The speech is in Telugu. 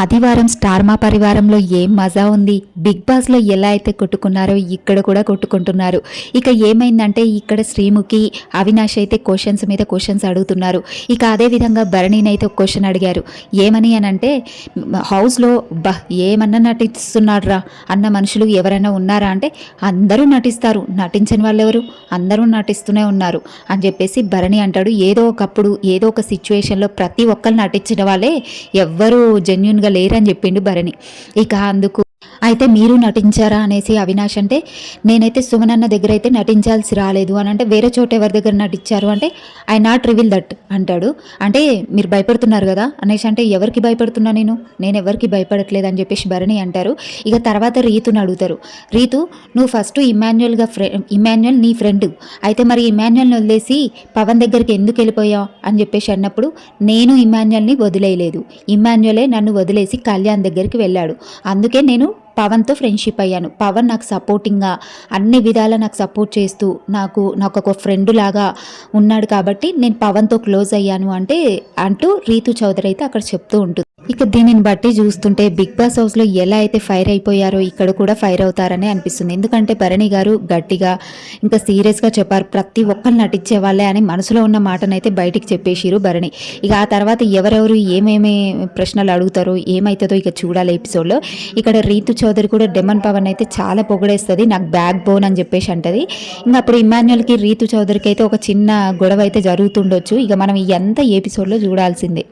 ఆదివారం స్టార్ మా పరివారంలో ఏం మజా ఉంది? బిగ్ బాస్లో ఎలా అయితే కొట్టుకున్నారో ఇక్కడ కూడా కొట్టుకుంటున్నారు. ఇక ఏమైందంటే ఇక్కడ శ్రీముఖి అవినాష్ అయితే క్వశ్చన్స్ మీద క్వశ్చన్స్ అడుగుతున్నారు. ఇక అదే విధంగా భరణిని అయితే ఒక క్వశ్చన్ అడిగారు. ఏమని అని అంటే హౌస్లో బహ్ ఏమన్నా నటిస్తున్నారా అన్న మనుషులు ఎవరైనా ఉన్నారా? అంటే అందరూ నటిస్తారు. నటించని వాళ్ళు ఎవరు అందరూ నటిస్తూనే ఉన్నారు. అని చెప్పేసి భరణి అంటాడు. ఏదో ఒకప్పుడు ఏదో ఒక సిచ్యువేషన్లో ప్రతి ఒక్కరు నటించిన వాళ్ళే ఎవ్వరూ జెన్యున్గా లేరని చెప్పిండు భరణి. ఇక అందుకు అయితే మీరు నటించారా అనేసి అవినాష్ అంటే నేనైతే సుమనన్న దగ్గర అయితే నటించాల్సి రాలేదు అని అంటే వేరే చోట ఎవరి దగ్గర నటించారు అంటే ఐ నాట్ రివీల్ దట్ అంటాడు. అంటే మీరు భయపడుతున్నారు కదా అనేసి అంటే ఎవరికి భయపడుతున్నా నేను? నేను ఎవరికి భయపడట్లేదు అని చెప్పేసి భరణి అంటారు. ఇక తర్వాత రీతుని అడుగుతారు. రీతు నువ్వు ఫస్ట్ ఇమాన్యువల్గా ఫ్రె ఇమాన్యువల్ నీ ఫ్రెండ్ అయితే మరి ఇమాన్యువల్ని వదిలేసి పవన్ దగ్గరికి ఎందుకు వెళ్ళిపోయావు? అని చెప్పేసి అన్నప్పుడు నేను ఇమాన్యువల్ని వదిలేయలేదు. ఇమాన్యువలే నన్ను వదిలేసి కళ్యాణ్ దగ్గరికి వెళ్ళాడు. అందుకే నేను పవన్తో ఫ్రెండ్షిప్ అయ్యాను. పవన్ నాకు సపోర్టింగ్గా అన్ని విధాలా నాకు సపోర్ట్ చేస్తూ నాకు నాకు ఒక ఫ్రెండ్ లాగా ఉన్నాడు కాబట్టి నేను పవన్తో క్లోజ్ అయ్యాను అంటే అంటూ రీతు చౌదరి అయితే అక్కడ చెప్తూ ఉంటుంది. ఇక దీనిని బట్టి చూస్తుంటే బిగ్ బాస్ హౌస్లో ఎలా అయితే ఫైర్ అయిపోయారో ఇక్కడ కూడా ఫైర్ అవుతారని అనిపిస్తుంది. ఎందుకంటే భరణి గారు గట్టిగా ఇంకా సీరియస్గా చెప్పారు ప్రతి ఒక్కరు నటించే వాళ్ళే అని మనసులో ఉన్న మాటనైతే బయటికి చెప్పేసిరు భరణి. ఇక ఆ తర్వాత ఎవరెవరు ఏమేమి ప్రశ్నలు అడుగుతారో ఏమవుతుందో ఇక చూడాలి ఎపిసోడ్లో. ఇక్కడ రీతు చౌదరి కూడా డెమన్ పవన్ అయితే చాలా పొగడేస్తుంది నాకు బ్యాక్ బోన్ అని చెప్పేసి అంటది. ఇంకా అప్పుడు ఇమాన్యుల్కి రీతు చౌదరికి అయితే ఒక చిన్న గొడవ అయితే జరుగుతుండొచ్చు. ఇక మనం ఎంత ఎపిసోడ్లో చూడాల్సిందే.